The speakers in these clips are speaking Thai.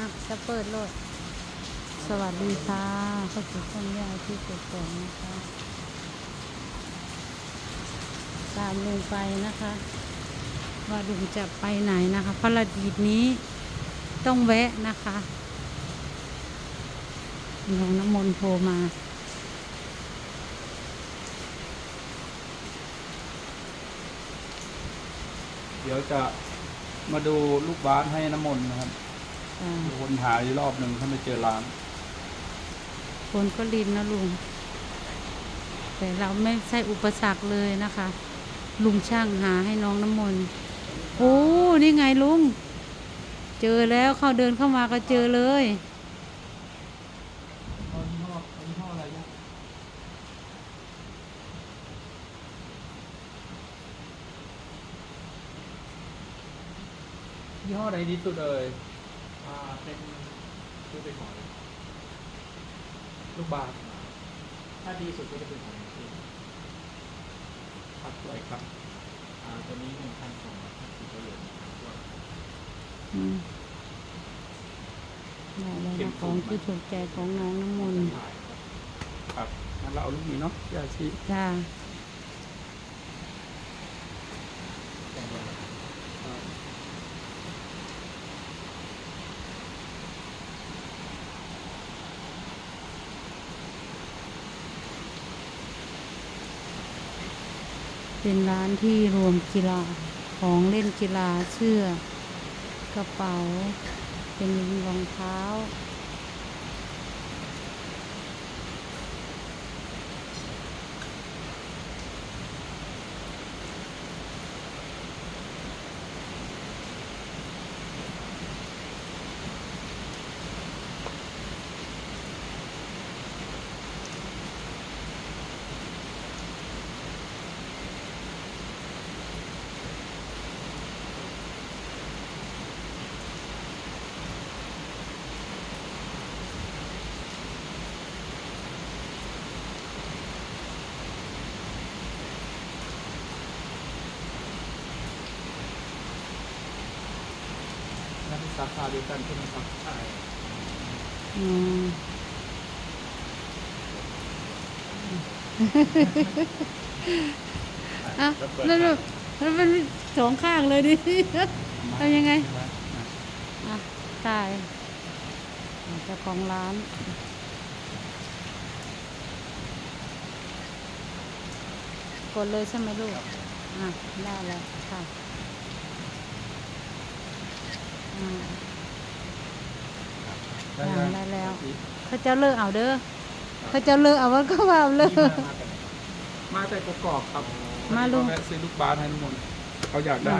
อะจะเปิดโลด สวัสดีค่ะเข้าสู่ช่องยาที่เกิดก่อนนะคะตามลุงไปนะคะ ว่าลุงจะไปไหนนะคะพระดีดนี้ต้องแวะนะคะน้องน้ำมนต์โทรมาเดี๋ยวจะมาดูลูกบาสให้น้ำมนต์นะครับ อ่าวนหาอีกรอบหนึ่งถ้าไม่เจอร้านฝนก็รินนะลุง แต่เราไม่ใช่อุปสรรคเลยนะคะ ลุงช่างหาให้น้องน้ำมนต์โอ้นี่ไงลุง เจอแล้วเข้าเดินเข้ามาก็เจอเลย เอายี่ห้อเอายี่ห้ออะไรนะยี่ห้อไหนดีสุดเอ่ยอ่า เป็นคือเป็นของลูกบาสถ้าดีสุดก็จะเป็นของที่ครับสวยครับตัวนี้หนึ่งพันสองร้อยห้าสิบเหรียญนะครับอืมได้แล้วนะของที่ถูกใจของน้องน้ำมนต์ครับครับงั้นเราเอาลูกนี้เนาะยาชีจ้า แต่เดียว เป็นร้านที่รวมกีฬาของเล่นกีฬาเสื้อกระเป๋า เป็นรองเท้า สาขาเดียวกันใช่ไหมครับใช่อืมอะแล้วแล้วแล้วมันสองข้างเลยดิ ทำยังไง อะตายเจ้าของร้าน กดเลยใช่ไหมลูก อะ ได้แล้วค่ะอ่า ได้อ่าแล้วได้แล้วเขาเจ้าเลิกเอาเด้อเขาเจ้าเลิกเอาว่าก็ว่าเอาเลิกมาแต่กรอกๆครับมาลุงแวะซื้อลูกบาสให้น้ำมนต์เขาอยากได้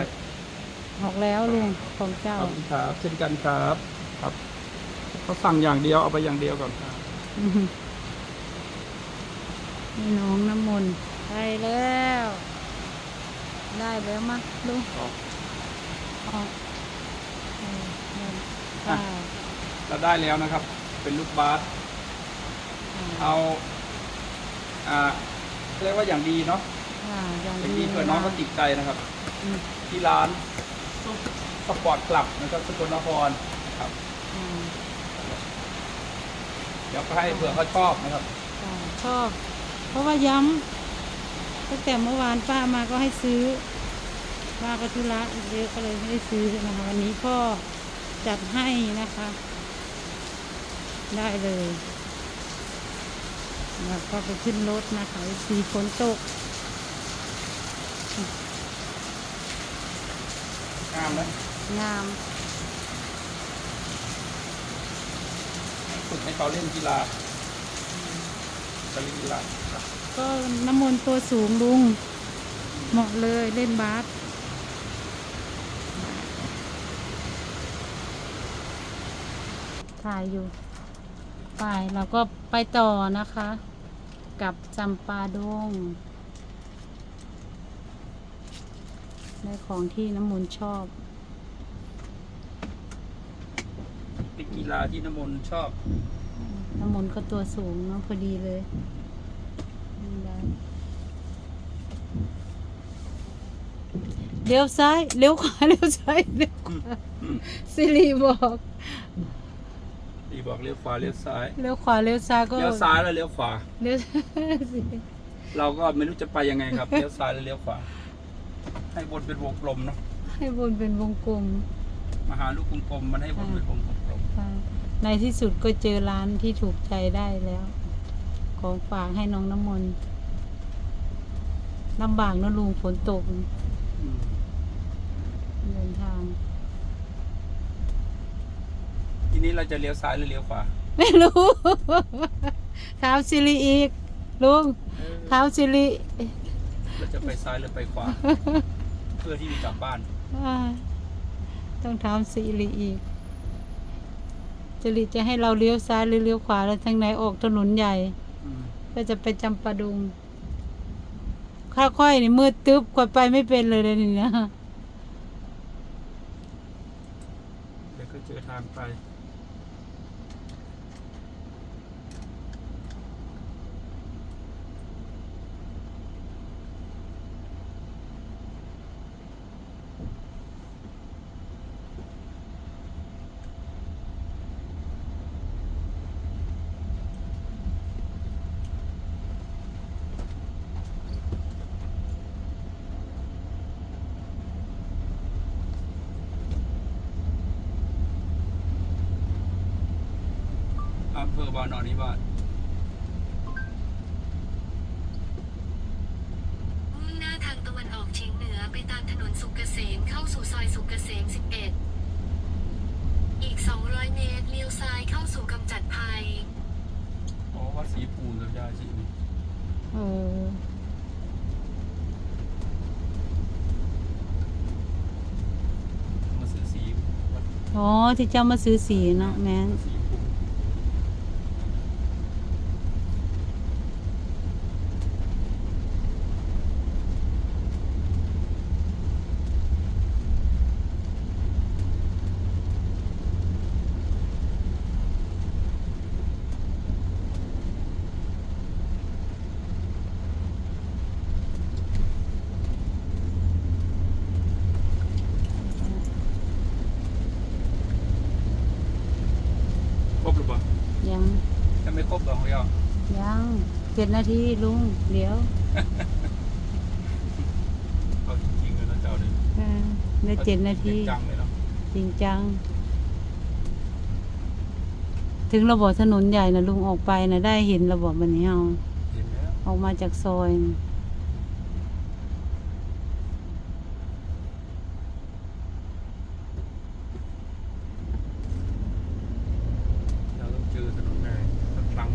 ออกแล้วลุงของเจ้าขอบคุณครับเช่นกันครับครับเขาสั่งอย่างเดียวเอาไปอย่างเดียวก่อนครับอือหือนี่น้องน้ำมนต์ได้แล้ว ได้แล้วมั้ยลุงออกออกเออ ได้ค่ะเราได้แล้วนะครับ เป็นลูกบาสเอาอ่าเรียกว่าอย่างดีเนาะค่ะอย่างอย่างดีดีเผื่อน้องเขาติดใจนะครับอืมที่ร้านซุปสปอร์ตคลับนะครับสกลนครนะครับอ่าเดี๋ยวก็ให้เผื่อเขาชอบนะครับค่ะชอบ เพราะว่าย้ำตั้งแต่เมื่อวานป้ามาก็ให้ซื้อป้าก็ธุระเยอะก็เลยไม่ได้ซื้อนะคะวันนี้ก็ จัดให้นะคะ ได้เลยแล้วก็ไปขึ้นรถนะคะสีฝนตกงามไหมงามฝึกให้เขาเล่นกีฬาจะเล่นกีฬาครับก็น้ำมนต์ตัวสูงลุง เหมาะเลยเล่นบาส ถ่ายอยู่ ไปเราก็ไปต่อนะคะ กับจำปาดงได้ของที่น้ำมนต์ชอบ เป็นกีฬาที่น้ำมนต์ชอบ น้ำมนต์ก็ตัวสูงเนาะพอดีเลยได้เลี้ยวซ้ายเลี้ยวขวาเลี้ยวซ้ายเลี้ยวขวาอืมสิริบอก ดีบอกเลี้ยวขวาเลี้ยวซ้ายเลี้ยวขวาเลี้ยวซ้ายก็เลี้ยวซ้ายแล้วเลี้ยวขวาเลี้ยวสิเราก็ไม่รู้จะไปยังไงครับเลี้ยวซ้ายแล้วเลี้ยวขวา ให้บนเป็นวงกลมเนาะให้บนเป็นวงกลมมาหาลูกกลมๆมันให้บนเป็นวงกลมค่ะในที่สุดก็เจอร้านที่ถูกใจได้แล้ว ของฝากให้น้องน้ำมนต์ลำบากนะลุงฝนตกๆอืมเดินทาง ทีนี้เราจะเลี้ยวซ้ายหรือเลี้ยวขวาไม่รู้ถามสิริอีกลุงถามสิริเราจะไปซ้ายหรือไปขวา เพื่อที่จะกลับบ้านอ่าต้องถามสิริอีกสิริจะให้เราเลี้ยวซ้ายหรือเลี้ยวขวาแล้วทางไหนออกถนนใหญ่ อืมก็จะไปจำปาดุงค่อยๆนี่มืดตึ๊บกว่าไปไม่เป็นเลยเลยนี่นะ เดี๋ยวก็เจอทางไป อำเภอบานอนนิวาสมุ่งหน้าทางตะวันออกเฉียงเหนือไปตามถนนสุกเกษมเข้าสู่ซอยสุกเกษม 11 อีก 200 เมตรเลี้ยวซ้ายเข้าสู่กำจัดภัย อ๋อวัดศรีภูมิกับยาชีนี่เออมาซื้อสีวัดอ๋อที่เจ้ามาซื้อสีเนาะแม่นศรีภูมิ ครบหรือเปล่า ยัง ถ้าไม่ ครบเราของเรายังเจ็ดนาทีลุงเดี๋ยวเอาจริงๆเลยนะเจ้าเนี่ยเออได้เจ็ดนาที จังเลยเนาะจริงจัง ถึงระบบถนนใหญ่นะลุงออกไปนะได้เห็นระบบมันนี้เอาเห็นแล้วออกมาจากซอยน่ะ เราต้องเจอถนนใหญ่สักครั้ง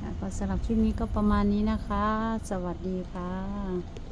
ค่ะก็ สำหรับคลิปนี้ก็ประมาณนี้นะคะ สวัสดีค่ะ